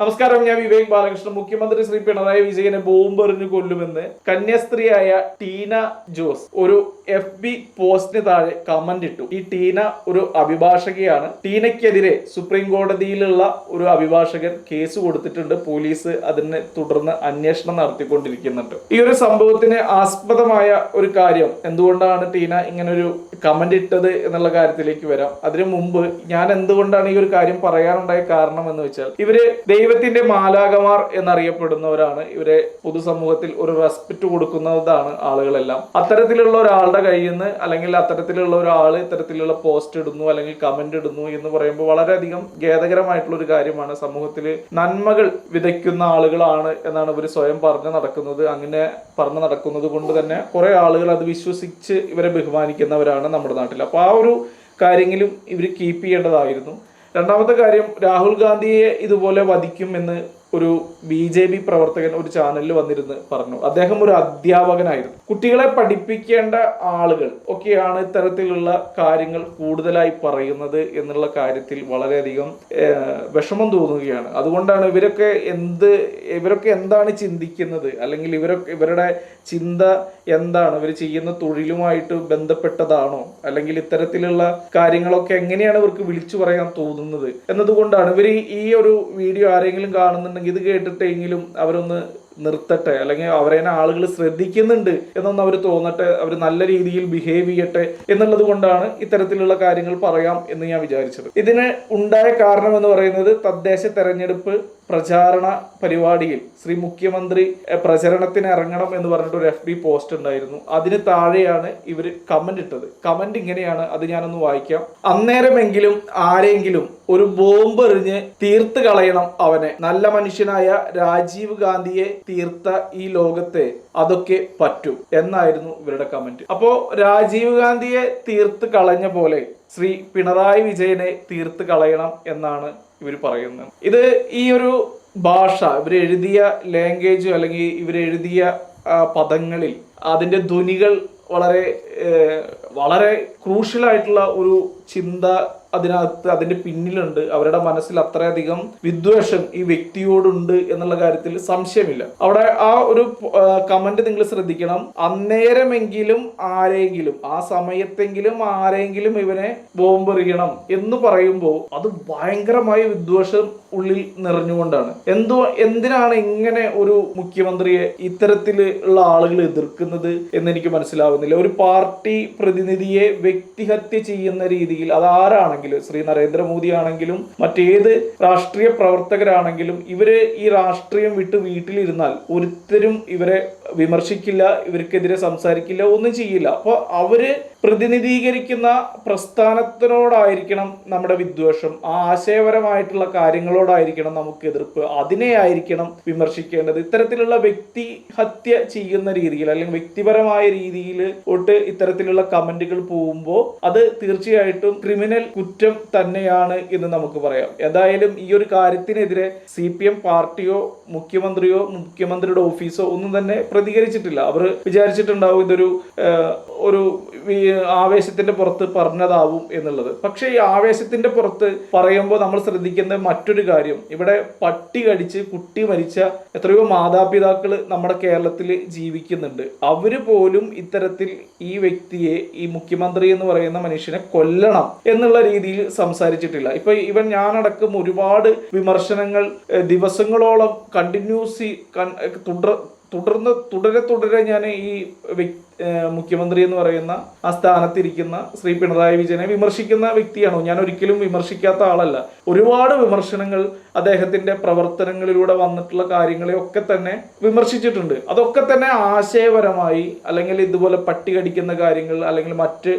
നമസ്കാരം ഞാൻ വിവേക് ബാലകൃഷ്ണൻ. മുഖ്യമന്ത്രി ശ്രീ പിണറായി വിജയനെ ബോംബെറിഞ്ഞു കൊല്ലുമെന്ന് കന്യാസ്ത്രീയായ ടീന ജോസ് ഒരു എഫ് ബി പോസ്റ്റിന് താഴെ കമന്റ് ഇട്ടു. ഈ ടീന ഒരു അഭിഭാഷകയാണ്. ടീനയ്ക്കെതിരെ സുപ്രീം കോടതിയിലുള്ള ഒരു അഭിഭാഷകൻ കേസ് കൊടുത്തിട്ടുണ്ട്. പോലീസ് അതിനെ തുടർന്ന് അന്വേഷണം നടത്തിക്കൊണ്ടിരിക്കുന്നുണ്ട്. ഈ ഒരു സംഭവത്തിന് ആസ്പദമായ ഒരു കാര്യം എന്തുകൊണ്ടാണ് ടീന ഇങ്ങനെ ഒരു കമന്റ് ഇട്ടത് എന്നുള്ള കാര്യത്തിലേക്ക് വരാം. അതിനു മുമ്പ് ഞാൻ എന്തുകൊണ്ടാണ് ഈ ഒരു കാര്യം പറയാനുണ്ടായ കാരണം എന്ന് വെച്ചാൽ ഇവർ ദൈവത്തിന്റെ മാലാകമാർ എന്നറിയപ്പെടുന്നവരാണ്. ഇവരെ പൊതുസമൂഹത്തിൽ ഒരു റെസ്പെക്ട് കൊടുക്കുന്നതാണ് ആളുകളെല്ലാം. അത്തരത്തിലുള്ള ഒരാളുടെ കയ്യിൽ നിന്ന് അല്ലെങ്കിൽ അത്തരത്തിലുള്ള ഒരാൾ ഇത്തരത്തിലുള്ള പോസ്റ്റ് ഇടുന്നു അല്ലെങ്കിൽ കമന്റ് ഇടുന്നു എന്ന് പറയുമ്പോൾ വളരെയധികം ഖേദകരമായിട്ടുള്ള ഒരു കാര്യമാണ്. സമൂഹത്തിൽ നന്മകൾ വിതയ്ക്കുന്ന ആളുകളാണ് എന്നാണ് ഇവർ സ്വയം പറഞ്ഞു നടക്കുന്നത്. അങ്ങനെ പറഞ്ഞു നടക്കുന്നത് കൊണ്ട് തന്നെ കുറെ ആളുകൾ അത് വിശ്വസിച്ച് ഇവരെ ബഹുമാനിക്കുന്നവരാണ് നമ്മുടെ നാട്ടിൽ അപ്പോൾ ആ ഒരു കാര്യങ്ങളും ഇവർ കീപ്പ് ചെയ്യേണ്ടതായിരുന്നു. രണ്ടാമത്തെ കാര്യം രാഹുൽ ഗാന്ധിയെ ഇതുപോലെ വധിക്കും എന്ന് ഒരു ബി ജെ പി പ്രവർത്തകൻ ഒരു ചാനലിൽ വന്നിരുന്ന് പറഞ്ഞു. അദ്ദേഹം ഒരു അധ്യാപകനായിരുന്നു. കുട്ടികളെ പഠിപ്പിക്കേണ്ട ആളുകൾ ഒക്കെയാണ് ഇത്തരത്തിലുള്ള കാര്യങ്ങൾ കൂടുതലായി പറയുന്നത് എന്നുള്ള കാര്യത്തിൽ വളരെയധികം വിഷമം തോന്നുകയാണ്. അതുകൊണ്ടാണ് ഇവരൊക്കെ എന്ത് ഇവരൊക്കെ എന്താണ് ചിന്തിക്കുന്നത്? അല്ലെങ്കിൽ ഇവരൊക്കെ ഇവരുടെ ചിന്ത എന്താണ്? ഇവർ ചെയ്യുന്ന തൊഴിലുമായിട്ട് ബന്ധപ്പെട്ടതാണോ? അല്ലെങ്കിൽ ഇത്തരത്തിലുള്ള കാര്യങ്ങളൊക്കെ എങ്ങനെയാണ് ഇവർക്ക് വിളിച്ചു പറയാൻ തോന്നുന്നത്? എന്നതുകൊണ്ടാണ് ഇവർ ഈ ഒരു വീഡിയോ ആരെങ്കിലും കാണുന്നുണ്ടെങ്കിൽ ഇത് കേട്ടിട്ടെങ്കിലും അവരൊന്ന് നിർത്തട്ടെ. അല്ലെങ്കിൽ അവരെ ആളുകൾ ശ്രദ്ധിക്കുന്നുണ്ട് എന്നൊന്ന് അവർ തോന്നട്ടെ അവർ നല്ല രീതിയിൽ ബിഹേവ് ചെയ്യട്ടെ എന്നുള്ളത് കൊണ്ടാണ് ഇത്തരത്തിലുള്ള കാര്യങ്ങൾ പറയാം എന്ന് ഞാൻ വിചാരിച്ചത്. ഇതിന് ഉണ്ടായ കാരണം എന്ന് പറയുന്നത് തദ്ദേശ തെരഞ്ഞെടുപ്പ് പ്രചാരണ പരിപാടിയിൽ ശ്രീ മുഖ്യമന്ത്രി പ്രചരണത്തിന് ഇറങ്ങണം എന്ന് പറഞ്ഞിട്ട് ഒരു എഫ് ബി പോസ്റ്റ് ഉണ്ടായിരുന്നു. അതിന് താഴെയാണ് ഇവർ കമന്റ് ഇട്ടത്. കമന്റ് ഇങ്ങനെയാണ് അത് ഞാനൊന്ന് വായിക്കാം. അന്നേരമെങ്കിലും ആരെങ്കിലും ഒരു ബോംബ് എറിഞ്ഞ് തീർത്ത് കളയണം അവനെ. നല്ല മനുഷ്യനായ രാജീവ് ഗാന്ധിയെ തീർത്ത ഈ ലോകത്തെ അതൊക്കെ പറ്റും. എന്നായിരുന്നു ഇവരുടെ കമന്റ്. അപ്പോ രാജീവ് ഗാന്ധിയെ തീർത്ത് കളഞ്ഞ പോലെ ശ്രീ പിണറായി വിജയനെ തീർത്ത് കളയണം എന്നാണ് ഇവർ പറയുന്നത് ഇത് ഈ ഒരു ഭാഷ ഇവർ എഴുതിയ ലാംഗ്വേജ് അല്ലെങ്കിൽ ഇവർ എഴുതിയ പദങ്ങളിൽ അതിന്റെ ധ്വനികൾ വളരെ വളരെ ക്രൂഷ്യലായിട്ടുള്ള ഒരു ചിന്ത അതിനകത്ത് അതിന്റെ പിന്നിലുണ്ട്. അവരുടെ മനസ്സിൽ അത്രയധികം വിദ്വേഷം ഈ വ്യക്തിയോടുണ്ട് എന്നുള്ള കാര്യത്തിൽ സംശയമില്ല. അവിടെ ആ ഒരു കമന്റ് നിങ്ങൾ ശ്രദ്ധിക്കണം. അന്നേരമെങ്കിലും ആരെങ്കിലും ആ സമയത്തെങ്കിലും ആരെങ്കിലും ഇവനെ ബോംബെറിയണം എന്ന് പറയുമ്പോൾ അത് ഭയങ്കരമായ വിദ്വേഷം ഉള്ളിൽ നിറഞ്ഞുകൊണ്ടാണ്. എന്തോ എന്തിനാണ് ഇങ്ങനെ ഒരു മുഖ്യമന്ത്രിയെ ഇത്തരത്തിൽ ഉള്ള ആളുകൾ എതിർക്കുന്നത് എന്ന് എനിക്ക് മനസ്സിലാവുന്നില്ല. ഒരു പാർട്ടി പ്രതിനിധിയെ വ്യക്തിഹത്യ ചെയ്യുന്ന രീതിയിൽ അത് ശ്രീ നരേന്ദ്രമോദി ആണെങ്കിലും മറ്റേത് രാഷ്ട്രീയ പ്രവർത്തകരാണെങ്കിലും ഇവർ ഈ രാഷ്ട്രീയം വിട്ട് വീട്ടിലിരുന്നാൽ ഒരുത്തരും ഇവരെ വിമർശിക്കില്ല ഇവർക്കെതിരെ സംസാരിക്കില്ല ഒന്നും ചെയ്യില്ല. അപ്പോൾ അവർ പ്രതിനിധീകരിക്കുന്ന പ്രസ്ഥാനത്തിനോടായിരിക്കണം നമ്മുടെ വിദ്വേഷം. ആ ആശയപരമായിട്ടുള്ള കാര്യങ്ങളോടായിരിക്കണം നമുക്ക് എതിർപ്പ്. അതിനെ ആയിരിക്കണം വിമർശിക്കേണ്ടത്. ഇത്തരത്തിലുള്ള വ്യക്തി ഹത്യ ചെയ്യുന്ന രീതിയിൽ അല്ലെങ്കിൽ വ്യക്തിപരമായ രീതിയിൽ തൊട്ട് ഇത്തരത്തിലുള്ള കമന്റുകൾ പോകുമ്പോൾ അത് തീർച്ചയായിട്ടും ക്രിമിനൽ കുറ്റം തന്നെയാണ് എന്ന് നമുക്ക് പറയാം. എന്തായാലും ഈ ഒരു കാര്യത്തിനെതിരെ സി പി എം പാർട്ടിയോ മുഖ്യമന്ത്രിയോ മുഖ്യമന്ത്രിയുടെ ഓഫീസോ ഒന്നും തന്നെ പ്രതികരിച്ചിട്ടില്ല. അവർ വിചാരിച്ചിട്ടുണ്ടാവും ഇതൊരു ഒരു ആവേശത്തിന്റെ പുറത്ത് പറഞ്ഞതാവും എന്നുള്ളത്. പക്ഷേ ഈ ആവേശത്തിന്റെ പുറത്ത് പറയുമ്പോൾ നമ്മൾ ശ്രദ്ധിക്കുന്ന മറ്റൊരു കാര്യം. ഇവിടെ പട്ടി കടിച്ച് കുട്ടി മരിച്ച എത്രയോ മാതാപിതാക്കൾ നമ്മുടെ കേരളത്തിൽ ജീവിക്കുന്നുണ്ട്. അവർ പോലും ഇത്തരത്തിൽ ഈ വ്യക്തിയെ ഈ മുഖ്യമന്ത്രി എന്ന് പറയുന്ന മനുഷ്യനെ കൊല്ലണം എന്നുള്ള രീതിയിൽ സംസാരിച്ചിട്ടില്ല. ഇപ്പൊ ഇവൻ ഞാനടക്കം ഒരുപാട് വിമർശനങ്ങൾ ദിവസങ്ങളോളം കണ്ടിന്യൂസ് തുടർ തുടർന്ന് തുടരെ തുടരെ ഞാൻ ഈ മുഖ്യമന്ത്രി എന്ന് പറയുന്ന ആ സ്ഥാനത്തിരിക്കുന്ന ശ്രീ പിണറായി വിജയനെ വിമർശിക്കുന്ന വ്യക്തിയാണോ? ഞാൻ ഒരിക്കലും വിമർശിക്കാത്ത ആളല്ല. ഒരുപാട് വിമർശനങ്ങൾ അദ്ദേഹത്തിന്റെ പ്രവർത്തനങ്ങളിലൂടെ വന്നിട്ടുള്ള കാര്യങ്ങളെ ഒക്കെ തന്നെ വിമർശിച്ചിട്ടുണ്ട്. അതൊക്കെ തന്നെ ആശയപരമായി അല്ലെങ്കിൽ ഇതുപോലെ പട്ടികടിക്കുന്ന കാര്യങ്ങൾ അല്ലെങ്കിൽ മറ്റ്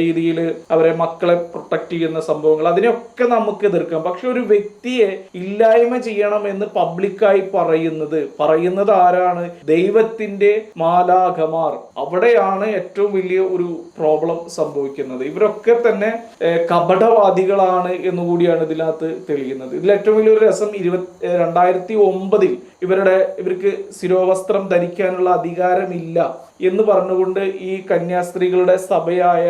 രീതിയിൽ അവരെ മക്കളെ പ്രൊട്ടക്ട് ചെയ്യുന്ന സംഭവങ്ങൾ അതിനെയൊക്കെ നമുക്ക് എതിർക്കാം. പക്ഷെ ഒരു വ്യക്തിയെ ഇല്ലായ്മ ചെയ്യണം എന്ന് പബ്ലിക്കായി പറയുന്നത് പറയുന്നത് ആരാണ്? ദൈവത്തിന്റെ മാലാഖമാർ. അവിടെയാണ് ഏറ്റവും വലിയ ഒരു പ്രോബ്ലം സംഭവിക്കുന്നത്. ഇവരൊക്കെ തന്നെ കപടവാദികളാണ് എന്നുകൂടിയാണ് ഇതിനകത്ത് തെളിയുന്നത്. ഇതിൽ ഏറ്റവും വലിയൊരു രസം ഇരുപത്തി രണ്ടായിരത്തി ഒമ്പതിൽ ഇവരുടെ ഇവർക്ക് ശിരോവസ്ത്രം ധരിക്കാനുള്ള അധികാരമില്ല എന്ന് പറഞ്ഞുകൊണ്ട് ഈ കന്യാസ്ത്രീകളുടെ സഭയായ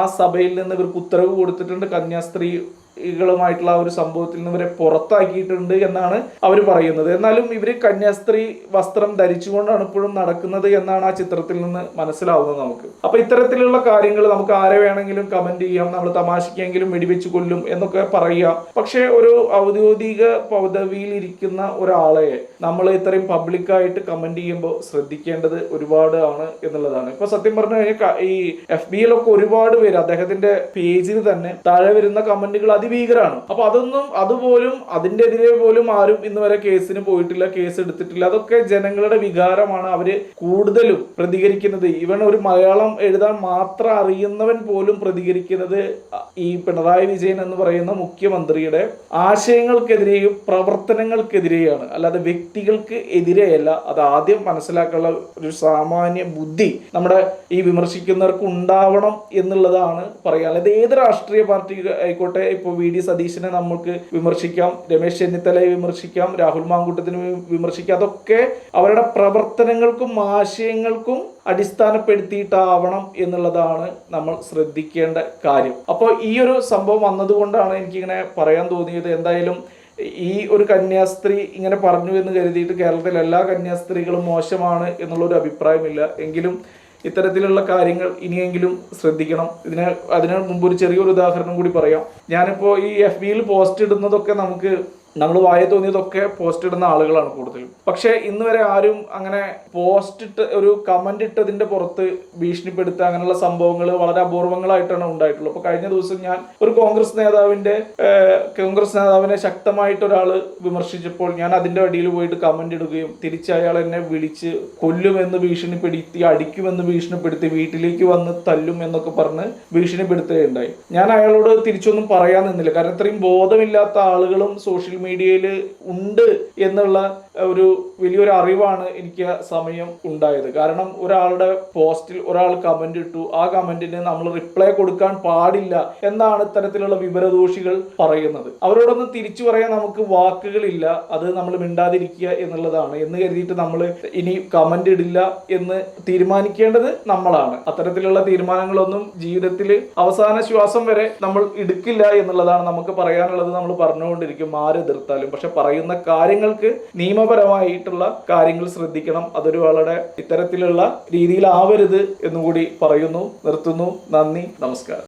ആ സഭയിൽ നിന്ന് ഇവർക്ക് ഉത്തരവ് കൊടുത്തിട്ടുണ്ട് കന്യാസ്ത്രീ കന്യാസ്ത്രീകളുമായിട്ടുള്ള ഒരു സംഭവത്തിൽ നിന്ന് ഇവരെ പുറത്താക്കിയിട്ടുണ്ട് എന്നാണ് അവർ പറയുന്നത്. എന്നാലും ഇവർ കന്യാസ്ത്രീ വസ്ത്രം ധരിച്ചുകൊണ്ടാണ് ഇപ്പോഴും നടക്കുന്നത് എന്നാണ് ആ ചിത്രത്തിൽ നിന്ന് മനസ്സിലാവുന്നത് നമുക്ക്. അപ്പൊ ഇത്തരത്തിലുള്ള കാര്യങ്ങൾ നമുക്ക് ആരെ വേണമെങ്കിലും കമന്റ് ചെയ്യാം. നമ്മൾ തമാശക്കെങ്കിലും വെടിവെച്ച് കൊല്ലും എന്നൊക്കെ പറയാം പക്ഷേ ഒരു ഔദ്യോഗിക പദവിയിൽ ഇരിക്കുന്ന ഒരാളെ നമ്മൾ ഇത്രയും പബ്ലിക്കായിട്ട് കമന്റ് ചെയ്യുമ്പോൾ ശ്രദ്ധിക്കേണ്ടത് ഒരുപാട് ആണ് എന്നുള്ളതാണ്. ഇപ്പൊ സത്യം പറഞ്ഞു കഴിഞ്ഞാൽ ഈ എഫ് ബിയിലൊക്കെ ഒരുപാട് പേര് അദ്ദേഹത്തിന്റെ പേജിൽ തന്നെ താഴെ വരുന്ന കമന്റുകൾ അതിഭീകരാണ്. അപ്പൊ അതൊന്നും അതുപോലും അതിന്റെ എതിരെ പോലും ആരും ഇന്ന് വരെ കേസിന് പോയിട്ടില്ല കേസ് എടുത്തിട്ടില്ല അതൊക്കെ ജനങ്ങളുടെ വികാരമാണ് അവർ കൂടുതലും പ്രതികരിക്കുന്നത്. ഇവൻ ഒരു മലയാളം എഴുതാൻ മാത്രം അറിയുന്നവൻ പോലും പ്രതികരിക്കുന്നത് ഈ പിണറായി വിജയൻ എന്ന് പറയുന്ന മുഖ്യമന്ത്രിയുടെ ആശയങ്ങൾക്കെതിരെയും പ്രവർത്തനങ്ങൾക്കെതിരെയാണ്. അല്ലാതെ വ്യക്തികൾക്ക് എതിരെയല്ല. അത് ആദ്യം മനസ്സിലാക്കാനുള്ള ഒരു സാമാന്യ ബുദ്ധി നമ്മുടെ ഈ വിമർശിക്കുന്നവർക്ക് ഉണ്ടാവണം എന്നുള്ളതാണ് പറയാനുള്ളത്. ഏത് രാഷ്ട്രീയ പാർട്ടി ആയിക്കോട്ടെ ഇപ്പോൾ വി ഡി സതീശനെ നമുക്ക് വിമർശിക്കാം രമേശ് ചെന്നിത്തലയെ വിമർശിക്കാം രാഹുൽ മാങ്കൂട്ടത്തിന് വിമർശിക്കാം. അതൊക്കെ അവരുടെ പ്രവർത്തനങ്ങൾക്കും ആശയങ്ങൾക്കും അടിസ്ഥാനപ്പെടുത്തിയിട്ടാവണം എന്നുള്ളതാണ് നമ്മൾ ശ്രദ്ധിക്കേണ്ട കാര്യം. അപ്പോൾ ഈ ഒരു സംഭവം വന്നതുകൊണ്ടാണ് എനിക്കിങ്ങനെ പറയാൻ തോന്നിയത്. എന്തായാലും ഈ ഒരു കന്യാസ്ത്രീ ഇങ്ങനെ പറഞ്ഞു എന്ന് കരുതിയിട്ട് കേരളത്തിലെ എല്ലാ കന്യാസ്ത്രീകളും മോശമാണ് എന്നുള്ളൊരു അഭിപ്രായമില്ല. എങ്കിലും ഇത്തരത്തിലുള്ള കാര്യങ്ങൾ ഇനിയെങ്കിലും ശ്രദ്ധിക്കണം. ഇതിന് അതിന് മുമ്പ് ഒരു ചെറിയൊരു ഉദാഹരണം കൂടി പറയാം. ഞാനിപ്പോൾ ഈ എഫ് ബിയിൽ പോസ്റ്റ് ഇടുന്നതൊക്കെ നമുക്ക് നമ്മൾ വായ തോന്നിയതൊക്കെ പോസ്റ്റ് ഇടുന്ന ആളുകളാണ് കൂടുതലും. പക്ഷേ ഇന്ന് വരെ ആരും അങ്ങനെ പോസ്റ്റ് ഇട്ട് ഒരു കമന്റ് ഇട്ടതിന്റെ പുറത്ത് ഭീഷണിപ്പെടുത്തുക അങ്ങനെയുള്ള സംഭവങ്ങൾ വളരെ അപൂർവങ്ങളായിട്ടാണ് ഉണ്ടായിട്ടുള്ളത്. അപ്പോൾ കഴിഞ്ഞ ദിവസം ഞാൻ ഒരു കോൺഗ്രസ് നേതാവിന്റെ കോൺഗ്രസ് നേതാവിനെ ശക്തമായിട്ട് ഒരാൾ വിമർശിച്ചപ്പോൾ ഞാൻ അതിന്റെ അടിയിൽ പോയിട്ട് കമന്റ് ഇടുകയും തിരിച്ച് അയാൾ എന്നെ വിളിച്ച് കൊല്ലുമെന്ന് ഭീഷണിപ്പെടുത്തി അടിക്കുമെന്ന് ഭീഷണിപ്പെടുത്തി വീട്ടിലേക്ക് വന്ന് തല്ലും എന്നൊക്കെ പറഞ്ഞ് ഭീഷണിപ്പെടുത്തുകയുണ്ടായി. ഞാൻ അയാളോട് തിരിച്ചൊന്നും പറയാൻ നിന്നില്ല. കാരണം ഇത്രയും ബോധമില്ലാത്ത ആളുകളും സോഷ്യൽ മീഡിയയിൽ ഉണ്ട് എന്നുള്ള ഒരു വലിയൊരു അറിവാണ് എനിക്ക് ആ സമയം ഉണ്ടായത്. കാരണം ഒരാളുടെ പോസ്റ്റിൽ ഒരാൾ കമന്റ് ഇട്ടു. ആ കമന്റിന് നമ്മൾ റിപ്ലൈ കൊടുക്കാൻ പാടില്ല എന്നാണ് ഇത്തരത്തിലുള്ള വിവരദോഷികൾ പറയുന്നത്. അവരോടൊന്നും തിരിച്ചു പറയാൻ നമുക്ക് വാക്കുകളില്ല. അത് നമ്മൾ മിണ്ടാതിരിക്കുക എന്നുള്ളതാണ്. എന്ന് കരുതിയിട്ട് നമ്മൾ ഇനി കമന്റ് ഇടില്ല എന്ന് തീരുമാനിക്കേണ്ടത് നമ്മളാണ്. അത്തരത്തിലുള്ള തീരുമാനങ്ങളൊന്നും ജീവിതത്തിൽ അവസാന ശ്വാസം വരെ നമ്മൾ എടുക്കില്ല എന്നുള്ളതാണ് നമുക്ക് പറയാനുള്ളത്. നമ്മൾ പറഞ്ഞുകൊണ്ടിരിക്കും ആര് എതിർത്താലും പക്ഷെ പറയുന്ന കാര്യങ്ങൾക്ക് നിയമപരമായിട്ടുള്ള കാര്യങ്ങൾ ശ്രദ്ധിക്കണം. അതൊരു വളരെ ഇത്തരത്തിലുള്ള രീതിയിലാവരുത് എന്നുകൂടി പറയുന്നു. നിർത്തുന്നു. നന്ദി. നമസ്കാരം.